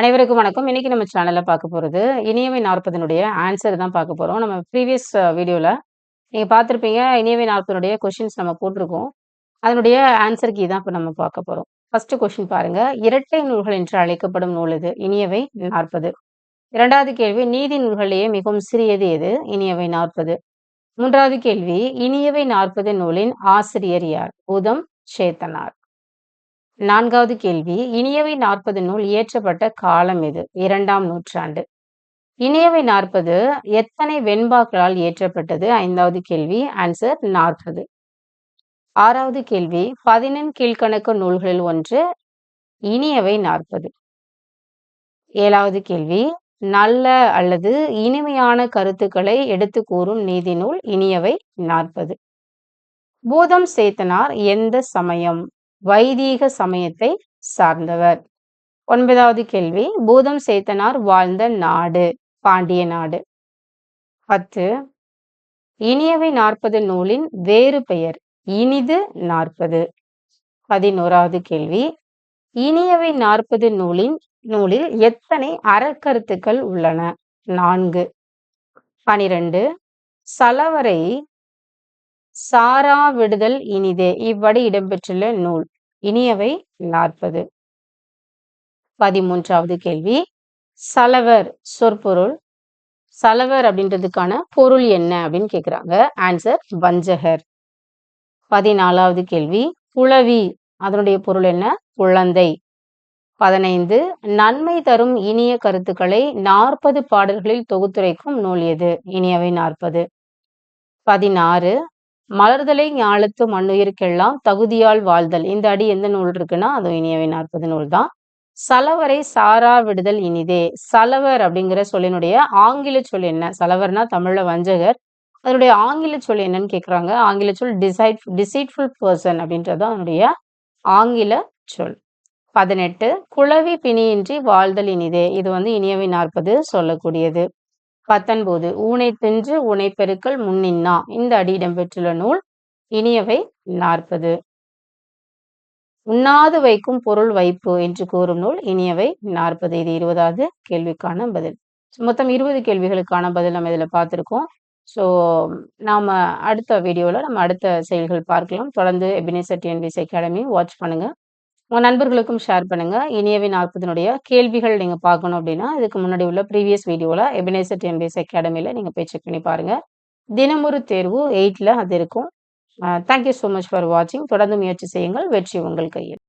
அனைவருக்கும் வணக்கம். இன்னைக்கு நம்ம சேனல்ல பார்க்க போறது இனியவை நாற்பதனுடைய ஆன்சர் தான் பார்க்க போறோம். நம்ம ப்ரீவியஸ் வீடியோல நீங்க பார்த்துருப்பீங்க இனியவை நாற்பதனுடைய கொஷின்ஸ் நம்ம போட்டிருக்கோம். அதனுடைய ஆன்சர் கீ தான் இப்போ நம்ம பார்க்க போறோம். ஃபர்ஸ்ட் கொஷின் பாருங்க. இரட்டை நூல்கள் என்று அழைக்கப்படும் நூல் இது இனியவை நாற்பது. இரண்டாவது கேள்வி நீதி நூல்களிலேயே மிகவும் சிறியது எது? இனியவை நாற்பது. மூன்றாவது கேள்வி இனியவை நாற்பது நூலின் ஆசிரியர் யார்? உதம் சேத்தனார். நான்காவது கேள்வி. இனியவை நாற்பது நூல் இயற்றப்பட்ட காலம் எது? இரண்டாம் நூற்றாண்டு. இனியவை நாற்பது எத்தனை வெண்பாக்களால் இயற்றப்பட்டது? ஐந்தாவது கேள்வி. ஆன்சர் நாற்பது. ஆறாவது கேள்வி. பதினெண் கீழ்கணக்கு நூல்களில் ஒன்று. இனியவை நாற்பது. ஏழாவது கேள்வி. நல்ல அல்லது இனிமையான கருத்துக்களை எடுத்து கூறும் நீதி நூல் இனியவை நாற்பது. பூதம் சேத்தனார் எந்த சமயம்? வைதீக சமயத்தை சார்ந்தவர். ஒன்பதாவது கேள்வி பூதம் சேத்தனார் வாழ்ந்த நாடு பாண்டிய நாடு. பத்து இனியவை நாற்பது நூலின் வேறு பெயர் இனிது நாற்பது. பதினோராவது கேள்வி இனியவை நாற்பது நூலின் நூலில் எத்தனை அறக்கருத்துக்கள் உள்ளன? நான்கு. பனிரெண்டு சலவரை சாரா விடுதல் இனிதே. இவ்வடி இடம்பெற்றுள்ள நூல். இனியவை நாற்பது. பதிமூன்றாவது கேள்வி. சலவர் சொற்பொருள். சலவர் அப்படின்றதுக்கான பொருள் என்ன அப்படின்னு கேட்குறாங்க ஆன்சர் வஞ்சகர். பதினாலாவது கேள்வி. புலவி. அதனுடைய பொருள் என்ன? குழந்தை. பதினைந்து. நன்மை தரும் இனிய கருத்துக்களை நாற்பது பாடல்களில் தொகுத்துரைக்கும் நூல் எது? இனியவை நாற்பது. பதினாறு. மலர்தலை ஞாலத்து மண்ணுயிர்க்கெல்லாம் தகுதியால் வாழ்தல். இந்த அடி எந்த நூல் இருக்குன்னா அது இனியவை நாற்பது நூல் தான். சலவரை சாரா விடுதல் இனிதே. சலவர் அப்படிங்கிற சொல்லினுடைய ஆங்கில சொல் என்ன? சலவர்னா தமிழ்ல வஞ்சகர். அதனுடைய ஆங்கில சொல் என்னன்னு கேக்குறாங்க. ஆங்கில சொல் டிசைட் டிசைட்ஃபுல் பர்சன் அப்படின்றது அதனுடைய ஆங்கில சொல். பதினெட்டு குளவி பிணியின்றி வாழ்தல் இனிதே. இது வந்து இனியவை நாற்பது சொல்லக்கூடியது. பத்தொன்பது ஊனை தின்று ஊனை பெருக்கள் முன்னின்னா. இந்த அடி இடம்பெற்றுள்ள நூல் இனியவை நாற்பது. உண்ணாது வைக்கும் பொருள் வைப்பு என்று கூறும் நூல் இனியவை நாற்பது. இது இருபதாவது கேள்விக்கான பதில். மொத்தம் இருபது கேள்விகளுக்கான பதில் நம்ம இதில் பார்த்துருக்கோம். ஸோ நாம் அடுத்த வீடியோவில் நம்ம அடுத்த செயல்கள் பார்க்கலாம். தொடர்ந்து எபினேசர் டிஎன்பிசி அகாடமி வாட்ச் பண்ணுங்கள் உங்கள் நண்பர்களுக்கும் ஷேர் பண்ணுங்கள் இனியவை நாற்பதுனுடைய கேள்விகள் நீங்கள் பார்க்கணும் அப்படின்னா இதுக்கு முன்னாடி உள்ள ப்ரீவியஸ் வீடியோவில் எபினேசர் டிஎன்பிஎஸ் அகாடமியில் நீங்கள் போய் செக் பண்ணி பாருங்கள் தினமொரு தேர்வு எயிட்டில் அது இருக்கும். தேங்க்யூ ஸோ மச் ஃபார் வாட்சிங் தொடர்ந்து முயற்சி செய்யுங்கள். வெற்றி உங்கள் கையில்.